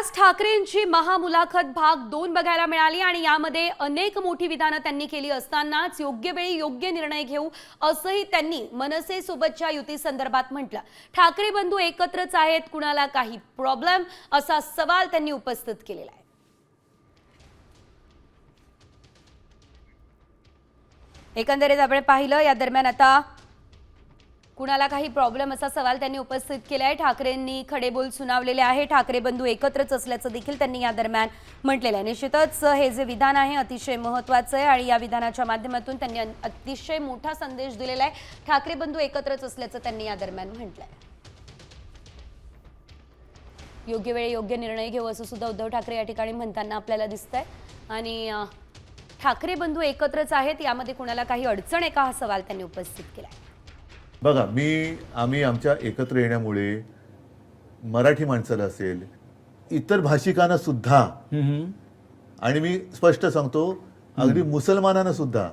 राज ठाकरेंची महामुलाखत भाग दोन बघायला मिळाली आणि यामध्ये अनेक मोठी विधानं त्यांनी केली असतानाच योग्य वेळी योग्य निर्णय घेऊ असंही त्यांनी मनसे सोबतच्या युती संदर्भात म्हटलं. ठाकरे बंधू एकत्रच आहेत कुणाला काही प्रॉब्लेम असा सवाल त्यांनी उपस्थित केलेला आहे. एकंदरीत आपण पाहिलं या दरम्यान आता कुणाला काही प्रॉब्लेम असा सवाल त्यांनी उपस्थित केला आहे ठाकरेंनी खडेबोल सुनावलेले आहे. ठाकरे बंधू एकत्रच असल्याचं देखील त्यांनी या दरम्यान म्हटलेलं आहे. निश्चितच हे जे विधान आहे अतिशय महत्त्वाचं आहे आणि या विधानाच्या माध्यमातून त्यांनी अतिशय मोठा संदेश दिलेला आहे. ठाकरे बंधू एकत्रच असल्याचं त्यांनी या दरम्यान म्हटलंय. योग्य वेळी योग्य निर्णय घेऊ असं सुद्धा उद्धव ठाकरे या ठिकाणी म्हणताना आपल्याला दिसतंय. आणि ठाकरे बंधू एकत्रच आहेत. यामध्ये कुणाला काही अडचण आहे का? हा सवाल त्यांनी उपस्थित केला आहे बघा मी आम्ही आमच्या एकत्र येण्यामुळे मराठी माणसाला असेल इतर भाषिकांना सुद्धा आणि मी स्पष्ट सांगतो अगदी मुसलमानांना सुद्धा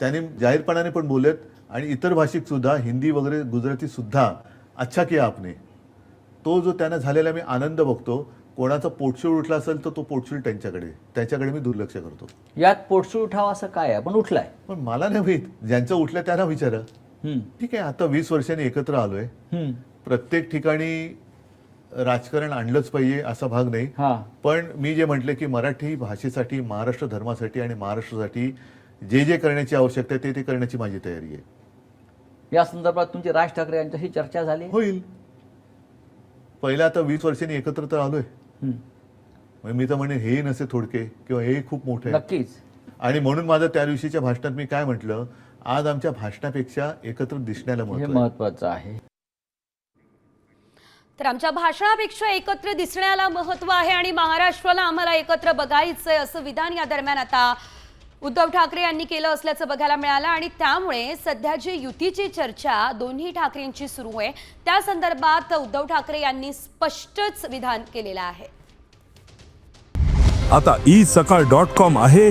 त्यांनी जाहीरपणाने पण बोलत आणि इतर भाषिक सुद्धा हिंदी वगैरे गुजराती सुद्धा अच्छा किया आपने. तो जो त्यांना झालेला मी आनंद बघतो कोणाचा पोटशूळ उठला असेल तर तो पोटशूळ त्यांच्याकडे त्याच्याकडे मी दुर्लक्ष करतो. यात पोटसूळ उठावा असं काय आहे? आपण उठलाय. पण मला नाही माहीत ज्यांचं उठलं त्यांना विचारा. ठीक आहे आता वीस वर्षांनी एकत्र आलोय. प्रत्येक ठिकाणी राजकारण आणलंच पाहिजे असा भाग नाही. पण मी जे म्हटलं की मराठी भाषेसाठी महाराष्ट्र धर्मासाठी आणि महाराष्ट्रासाठी जे जे करण्याची आवश्यकता आहे ते ते करण्याची माझी तयारी आहे. या संदर्भात तुमची राज ठाकरे यांच्याशी चर्चा झाली? होईल. पहिलं आता वीस वर्षांनी एकत्र तर आलोय. मी तर म्हणेन हे नसे थोडके किंवा हे खूप मोठे नक्कीच. आणि म्हणून माझं त्या दिवशीच्या भाषणात मी काय म्हटलं आज आमच्या भाषणापेक्षा एकत्र दिसण्याला महत्त्व आहे. महत्वाचं आहे. तर आमच्या भाषणापेक्षा एकत्र दिसण्याला महत्त्व आहे आणि महाराष्ट्राला आम्हाला एकत्र बघायचंय असं विधान या दरम्यान आता उद्धव ठाकरे यांनी केलं असल्याचं बघायला मिळालं आणि त्यामुळे सध्या जी युतीची चर्चा दोन्ही ठाकरेंची सुरू आहे त्या संदर्भात उद्धव ठाकरे यांनी स्पष्टच विधान केलेलं आहे. आता ई सकाळ डॉट कॉम आहे.